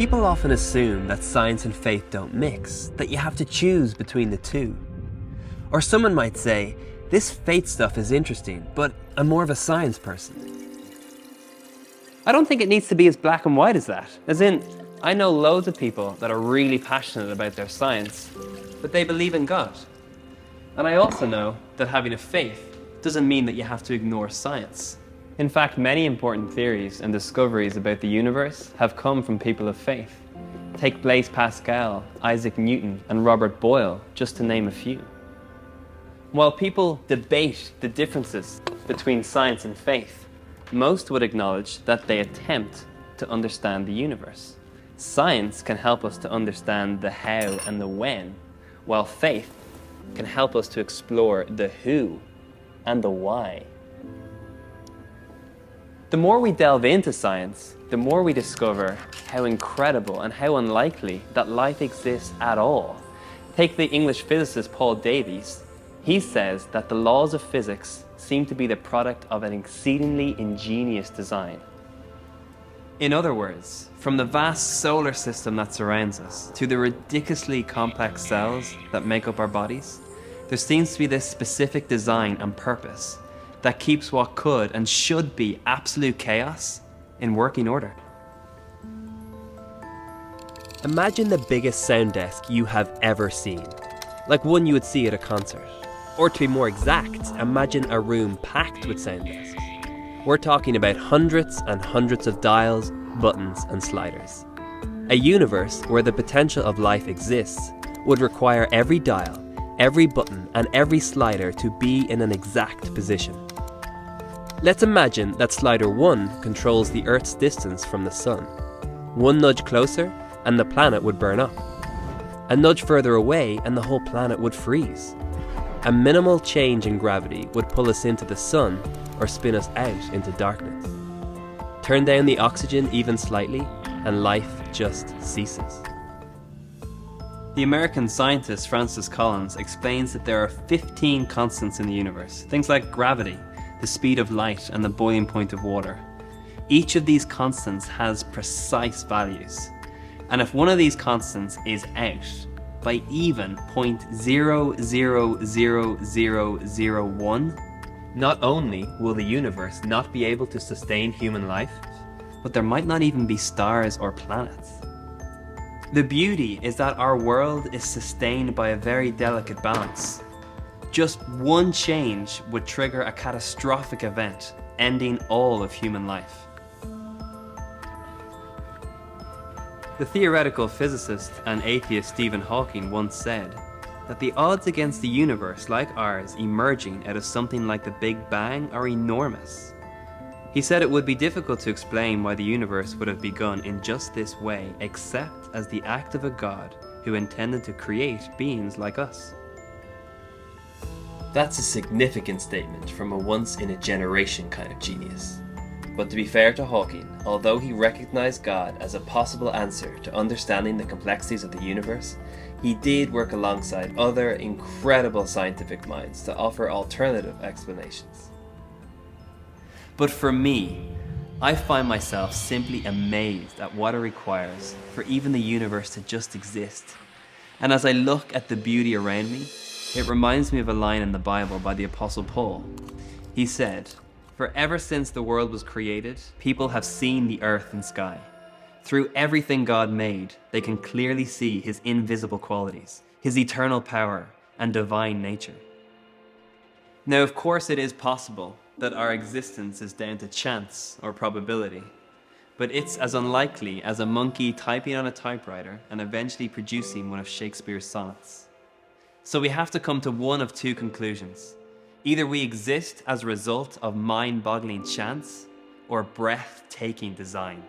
People often assume that science and faith don't mix, that you have to choose between the two. Or someone might say, this faith stuff is interesting, but I'm more of a science person. I don't think it needs to be as black and white as that. As in, I know loads of people that are really passionate about their science, but they believe in God. And I also know that having a faith doesn't mean that you have to ignore science. In fact, many important theories and discoveries about the universe have come from people of faith. Take Blaise Pascal, Isaac Newton, and Robert Boyle, just to name a few. While people debate the differences between science and faith, most would acknowledge that they attempt to understand the universe. Science can help us to understand the how and the when, while faith can help us to explore the who and the why. The more we delve into science, the more we discover how incredible and how unlikely that life exists at all. Take the English physicist Paul Davies. He says that the laws of physics seem to be the product of an exceedingly ingenious design. In other words, from the vast solar system that surrounds us to the ridiculously complex cells that make up our bodies, there seems to be this specific design and purpose that keeps what could and should be absolute chaos in working order. Imagine the biggest sound desk you have ever seen, like one you would see at a concert. Or to be more exact, imagine a room packed with sound desks. We're talking about hundreds and hundreds of dials, buttons, and sliders. A universe where the potential of life exists would require every dial, every button, and every slider to be in an exact position. Let's imagine that slider 1 controls the Earth's distance from the Sun. One nudge closer, and the planet would burn up. A nudge further away, and the whole planet would freeze. A minimal change in gravity would pull us into the Sun or spin us out into darkness. Turn down the oxygen even slightly, and life just ceases. The American scientist Francis Collins explains that there are 15 constants in the universe, things like gravity, the speed of light, and the boiling point of water. Each of these constants has precise values, and if one of these constants is out by even 0.000001, not only will the universe not be able to sustain human life, but there might not even be stars or planets. The beauty is that our world is sustained by a very delicate balance. Just one change would trigger a catastrophic event, ending all of human life. The theoretical physicist and atheist Stephen Hawking once said that the odds against the universe like ours emerging out of something like the Big Bang are enormous. He said it would be difficult to explain why the universe would have begun in just this way, except as the act of a God who intended to create beings like us. That's a significant statement from a once in a generation kind of genius. But to be fair to Hawking, although he recognized God as a possible answer to understanding the complexities of the universe, he did work alongside other incredible scientific minds to offer alternative explanations. But for me, I find myself simply amazed at what it requires for even the universe to just exist. And as I look at the beauty around me, it reminds me of a line in the Bible by the Apostle Paul. He said, For ever since the world was created, people have seen the earth and sky. Through everything God made, they can clearly see his invisible qualities, his eternal power, and divine nature. Now, of course, it is possible that our existence is down to chance or probability, but it's as unlikely as a monkey typing on a typewriter and eventually producing one of Shakespeare's sonnets. So we have to come to one of two conclusions. Either we exist as a result of mind boggling chance or breathtaking design.